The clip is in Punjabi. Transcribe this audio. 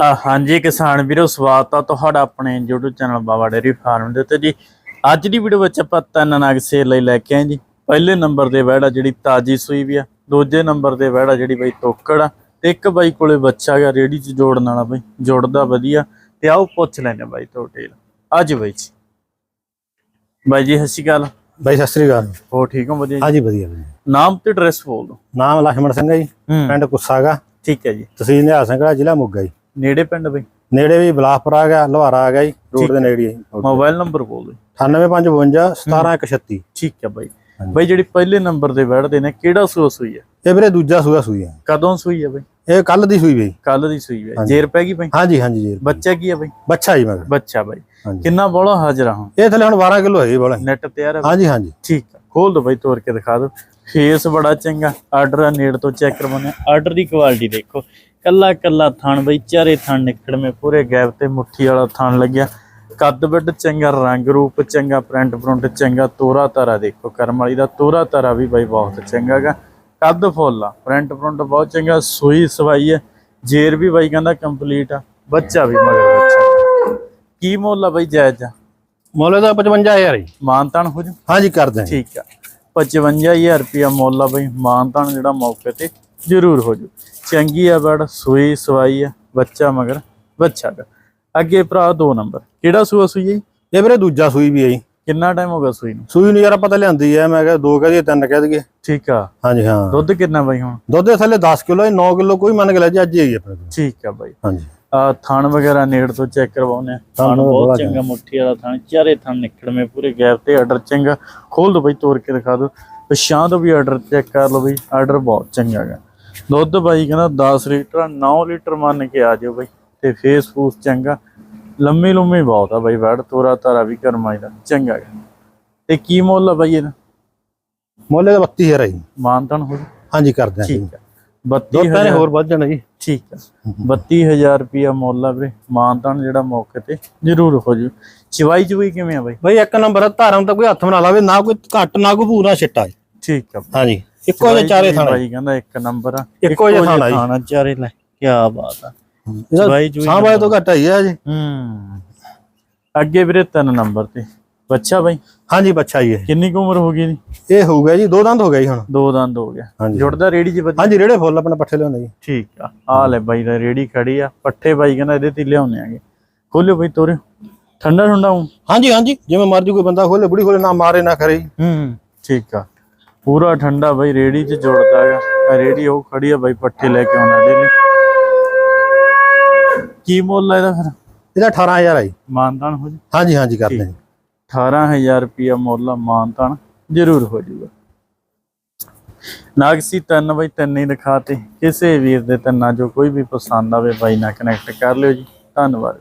ਹਾਂਜੀ ਕਿਸਾਨ ਵੀਰੋ ਸਵਾਗਤ ਆ ਤੁਹਾਡਾ ਆਪਣੇ YouTube channel Baba dairy farm ਦੇ ਉੱਤੇ ਜੀ। ਅੱਜ ਦੀ ਵੀਡੀਓ ਵਿੱਚ ਆਪਾਂ ਤਿੰਨ ਨਗ ਸੇਲ ਲਈ ਲੈ ਕੇ ਆਏ ਜੀ। ਪਹਿਲੇ ਨੰਬਰ ਦੇ ਵਹਿੜਾ ਜਿਹੜੀ ਤਾਜੀ ਸੂਈ ਵੀ ਆ ਦੂਜੇ ਨੰਬਰ ਦੇ ਵਹਿੜਾ ਜਿਹੜੀ ਬਈ ਤੋਕੜ ਆ ਤੇ ਇੱਕ ਬਾਈ ਕੋਲੇ ਬੱਚਾ ਗਿਆ ਰੇੜੀ 'ਚ ਜੋੜਨ ਵਾਲਾ ਬਈ ਜੋੜਦਾ ਵਧੀਆ। ਤੇ ਆਓ ਪੁੱਛ ਲੈਣੇ ਬਾਈ ਤੋਂ ਡਿਟੇਲ ਅੱਜ ਬਾਈ ਜੀ। ਬਾਈ ਜੀ ਸਤਿ ਸ਼੍ਰੀ ਅਕਾਲ। ਬਾਈ ਸਤਿ ਸ੍ਰੀ ਅਕਾਲ। ਹੋ ਠੀਕ ਹੋ? ਵਧੀਆ ਜੀ? ਹਾਂਜੀ ਵਧੀਆ ਨਾਮ ਤੇ ਐਡਰੈਸ ਬੋਲ ਦਿਓ। ਨਾਮ ਲਖਮਣ ਸਿੰਘ ਹੈ ਜੀ ਪਿੰਡ ਕੁੱਸਾਗਾ। ਠੀਕ ਹੈ ਜੀ। ਤਹਿਸੀਲ ਨਿਹਾਲ ਸਿੰਘੜਾ ਜ਼ਿਲ੍ਹਾ ਮੋਗਾ ਜੀ। ਨੇੜੇ ਪਿੰਡ ਬਈ? ਨੇੜੇ ਵੀ ਬਲਾਸਪੁਰ ਆ ਗਿਆ ਲੋਹਾਰਾ ਆ ਗਿਆ ਜੀ ਰੋਡ ਦੇ ਨੇੜੇ ਹੀ ਹੈ ਮੋਬਾਈਲ ਨੰਬਰ ਬੋਲ ਦਿਓ 9852 17136 ਠੀਕ ਹੈ ਬਾਈ। ਬਾਈ ਜਿਹੜੀ ਪਹਿਲੇ ਨੰਬਰ ਦੇ ਵੜਦੇ ਨੇ ਕਿਹੜਾ ਸੂਆ ਸੂਈ ਹੈ? ਇਹ ਵੀਰੇ ਦੂਜਾ ਸੂਆ ਸੂਈ ਹੈ। ਕਦੋਂ ਸੂਈ ਹੈ ਬਾਈ? ਇਹ ਕੱਲ ਦੀ ਸੂਈ ਬਈ। ਕੱਲ ਦੀ ਸੂਈ ਹੈ। ਜੇਰ ਪੈ ਗਈ ਬਾਈ? ਹਾਂਜੀ ਹਾਂਜੀ ਜੀ ਬੱਚਾ ਕੀ ਹੈ ਬਾਈ? ਬੱਚਾ ਜੀ ਮਗਰ। ਬੱਚਾ ਬਾਈ। ਕਿੰਨਾ ਬੋਲਾ ਹਾਜ਼ਰ ਹਾਂ ਇਹ ਥੱਲੇ ਹੁਣ 12 ਕਿਲੋ ਹੈ ਜੀ ਬੋਲਾ। ਨੈਟ ਤਿਆਰ ਹੈ ਹਾਂਜੀ ਹਾਂਜੀ। ਠੀਕ ਹੈ। ਖੋਲ ਦੋ ਬਾਈ ਤੋੜ ਕੇ ਦਿਖਾ ਦਿਓ ਫੇਸ ਬੜਾ ਚੰਗਾ। ਆਰਡਰ ਨੇੜ ਤੋਂ ਚੈੱਕ ਕਰਵਾਉਣਾ ਆਰਡਰ ਦੀ ਕੁਆਲਿਟੀ ਦੇਖੋ। ਕੱਲਾ ਕੱਲਾ ਥਣ ਬਈ ਚਾਰੇ ਥਣ ਨਿਕੜਵੇਂ ਪੂਰੇ ਗੈਪ ਤੇ ਮੁੱਠੀ ਵਾਲਾ ਥਣ ਲੱਗਿਆ। ਕੱਦ ਵੱਡ ਚੰਗਾ ਰੰਗ ਰੂਪ ਚੰਗਾ ਪ੍ਰਿੰਟ ਪ੍ਰਿੰਟ ਚੰਗਾ ਤੋਰਾ ਤਾਰਾ ਦੇਖੋ ਕਰਮ ਵਾਲੀ ਦਾ ਤੋਰਾ ਤਾਰਾ ਵੀ ਬਾਈ ਬਹੁਤ ਚੰਗਾ ਗਾ। ਕੱਦ ਫੁੱਲ ਆ ਪ੍ਰਿੰਟ ਪ੍ਰਿੰਟ ਬਹੁਤ ਚੰਗਾ ਸੂਈ ਸਵਾਈ ਹੈ ਜੇਰ ਵੀ ਬਾਈ ਕਹਿੰਦਾ ਕੰਪਲੀਟ ਆ ਬੱਚਾ ਵੀ ਮਗਰ ਬੱਚਾ ਕੀ ਮੁੱਲ ਆ ਬਾਈ ਜਾਇਜ਼? ਆ ਮੁੱਲ ਦਾ 55000 ਜੀ। ਮਾਨਤਾਨ ਹੋ ਜੂ? ਹਾਂਜੀ ਕਰਦੇ ਹਾਂ ਜੀ। ਠੀਕ ਆ। 55000 ਰੁਪਿਆ ਮੁੱਲ ਆ ਬਈ ਮਾਨਤਾਨ ਜਿਹੜਾ ਮੌਕੇ ਤੇ ਜ਼ਰੂਰ ਹੋ ਜੂ। ਚੰਗੀ ਆ ਬੜ ਸੂਈ ਸਵਾਈ ਆ ਬੱਚਾ ਮਗਰ ਬੱਚਾ ਦਾ ਅੱਗੇ ਭਰਾ ਦੋ ਨੰਬਰ। ਕਿਹੜਾ ਸੂਆ ਸੂਈ ਹੈ ਜੀ? ਇਹ ਵੀਰੇ ਦੂਜਾ ਸੂਈ ਵੀ ਹੈ ਜੀ। ਕਿੰਨਾ ਟਾਈਮ ਹੋ ਗਿਆ ਸੂਈ ਨੂੰ? ਸੂਈ ਨੂੰ ਯਾਰ ਆਪਾਂ ਤਾਂ ਲਿਆਂਦੀ ਹੈ ਮੈਂ ਕਿਹਾ ਦੋ ਕਹਿ ਦਈਏ ਤਿੰਨ ਕਹਿ ਦਈਏ। ਠੀਕ ਆ। ਹਾਂਜੀ ਹਾਂ। ਦੁੱਧ ਕਿੰਨਾ ਬਈ ਹੁਣ? ਦੁੱਧ ਦੇ ਥੱਲੇ 10 ਕਿਲੋ ਹੈ 9 ਕਿਲੋ ਕੋਈ ਮੰਨ ਕੇ ਲੈ ਜੀ ਅੱਜ ਹੀ ਆਈ ਆਪਣੇ ਕੋਲ। ਠੀਕ ਆ ਬਈ। ਹਾਂਜੀ। ਆ ਥਣ ਵਗੈਰਾ ਨੇੜ ਤੋਂ ਚੈੱਕ ਕਰਵਾਉਨੇ ਆ। ਥਣ ਬਹੁਤ ਚੰਗਾ ਮੁੱਠੀ ਵਾਲਾ ਥਣ ਚਾਰੇ ਥਣ ਨਿਕੜਵੇਂ ਪੂਰੇ ਗੈਪ ਤੇ ਆਰਡਰ ਚੰਗਾ। ਖੋਲ ਦੋ ਬਈ ਤੋੜ ਕੇ ਦਿਖਾ ਦਿਓ। ਪਛਾਂ ਤੋਂ ਵੀ ਆਰਡਰ ਚੈੱਕ ਕਰ ਲਓ ਬਈ ਆਰਡਰ ਬਹੁਤ ਚੰਗਾ ਹੈਗਾ। ਦੁੱਧ ਬਾਈ ਕਹਿੰਦਾ 10 ਲੀਟਰ 9 ਲੀਟਰ ਮੰਨ ਕੇ ਆ ਜਾਓ ਬਈ। ਤੇ ਫੇਸ ਫੂਸ ਚੰਗਾ। ਲੰਮੀ ਲੰਮੀ ਬਹੁਤ ਆ ਬਈ ਵੜ ਤੋਰਾ ਤਾਰਾ ਵੀ ਕਰਮਾਈ ਦਾ ਚੰਗਾ ਹੈਗਾ ਤੇ ਕੀ ਮੁੱਲ ਆ ਬਈ ਇਹਦਾ? ਮੁੱਲ ਦਾ 32000 ਹੈ ਜੀ। ਮਾਨਤਨ ਹੋ ਜੂ ਹਾਂਜੀ ਕਰਦੇ ਹਾਂ ਜੀ ਠੀਕ ਆ। ਦੁੱਧ 32000 ਤਾਂ ਹੋਰ ਵੱਧ ਜਾਣਾ ਜੀ। ਠੀਕ ਹੈ 32000 ਰੁਪਿਆ ਮੁੱਲ ਆ ਵੀਰੇ। ਮਾਨਤਾਨ ਜਿਹੜਾ ਮੌਕੇ ਤੇ ਜ਼ਰੂਰ ਹੋ ਜੂ ਚਵਾਈ ਚੁਈ ਕਿਵੇਂ ਆ ਬਾਈ? ਬਈ ਇੱਕ ਨੰਬਰ ਧਾਰਨ ਤਾਂ ਕੋਈ ਹੱਥ ਬਣਾ ਲਾਵੇ ਨਾ ਕੋਈ ਘੱਟ ਨਾ ਕੋਈ ਪੂਰਾ ਛਿੱਟਾ। ਠੀਕ ਆ। ਹਾਂਜੀ। ਇੱਕੋ ਜਿਹੇ ਚਾਰੇ ਥਾਣੇ ਬਾਈ ਕਹਿੰਦਾ ਇੱਕ ਨੰਬਰ ਆ। ਇੱਕੋ ਜਿਹਾ ਥਾਣਾ ਜੀ। ਥਾਣਾ ਚਾਰੇ ਲੈ ਕੀ ਬਾਤ ਆ। ਚਵਾਈ ਚੁਈ ਸਾਂਭਾਏ ਤੋਂ ਘੱਟ ਹੀ ਹੈ ਜੀ। ਹੂੰ। ਅੱਗੇ ਵੀਰੇ ਤਿੰਨ ਨੰਬਰ ਤੇ। ਬੱਚਾ ਬਾਈ? ਹਾਂਜੀ ਬੱਚਾ ਜੀ ਇਹ। ਕਿੰਨੀ ਉਮਰ ਹੋ ਗਈ ਇਹਦੀ? ਇਹ ਹੋਊਗਾ ਜੀ ਦੋ ਦੰਦ ਹੋ ਗਏ ਜੀ ਹੁਣ। ਦੋ ਦੰਦ ਹੋ ਗਿਆ। ਜੁੜਦਾ ਰੇੜੀ 'ਚ ਵਧੀਆ? ਹਾਂਜੀ ਰੇੜੇ ਫੁੱਲ ਆਪਣੇ ਪੱਠੇ ਲਿਆਉਂਦੇ ਜੀ। ਠੀਕ ਆ। ਆ ਲੈ ਬਾਈ ਦਾ ਰੇੜੀ ਖੜੀ ਆ। ਪੱਠੇ ਬਾਈ ਕਹਿੰਦਾ ਇਹਦੇ ਤੇ ਲਿਆਉਣੇ ਆਗੇ। ਖੋਲਿਓ ਬਾਈ ਤੋਰਿਓ। ਠੰਡਾ ਠੰਡਾ ਹੂੰ ਹਾਂਜੀ ਹਾਂਜੀ। ਜਿਵੇਂ ਮਰਜ਼ੀ ਕੋਈ ਬੰਦਾ ਖੋਲੇ ਬੁੜੀ ਖੋਲੇ ਨਾ ਮਾਰੇ ਨਾ ਕਰੇ ਜੀ। ਹੂੰ ਠੀਕ ਆ। ਪੂਰਾ ਠੰਡਾ ਬਾਈ ਰੇੜੀ 'ਚ ਜੋੜਦਾ ਆਹ ਰੇੜੀ ਉਹ ਖੜੀ ਆ ਬਾਈ ਪੱਠੇ ਲੈ ਕੇ ਆਉਣਾ ਡੇਲੀ ਕੀ ਮੁੱਲ ਆ ਇਹਦਾ ਫਿਰ? ਇਹਦਾ 18000 ਹੈ ਜੀ। ਮਾਨਤਾਨ ਹੋ ਜੀ? ਹਾਂਜੀ ਹਾਂਜੀ ਕਰਦੇ ਹਾਂ 18000 ਰੁਪਿਆ ਮੁੱਲ ਆ ਮਾਨਤਾਨ। ਜ਼ਰੂਰ ਹੋ ਜਾਊਗਾ ਨਾਗਸੀ ਤਿੰਨ ਬਾਈ ਤਿੰਨ ਹੀ ਦਿਖਾਤੇ ਕਿਸੇ ਵੀਰ ਦੇ ਤਿੰਨਾਂ ਜੋ ਕੋਈ ਵੀ ਪਸੰਦ ਆਵੇ ਬਾਈ ਨਾਲ ਕਨੈਕਟ ਕਰ ਲਿਓ ਜੀ। ਧੰਨਵਾਦ।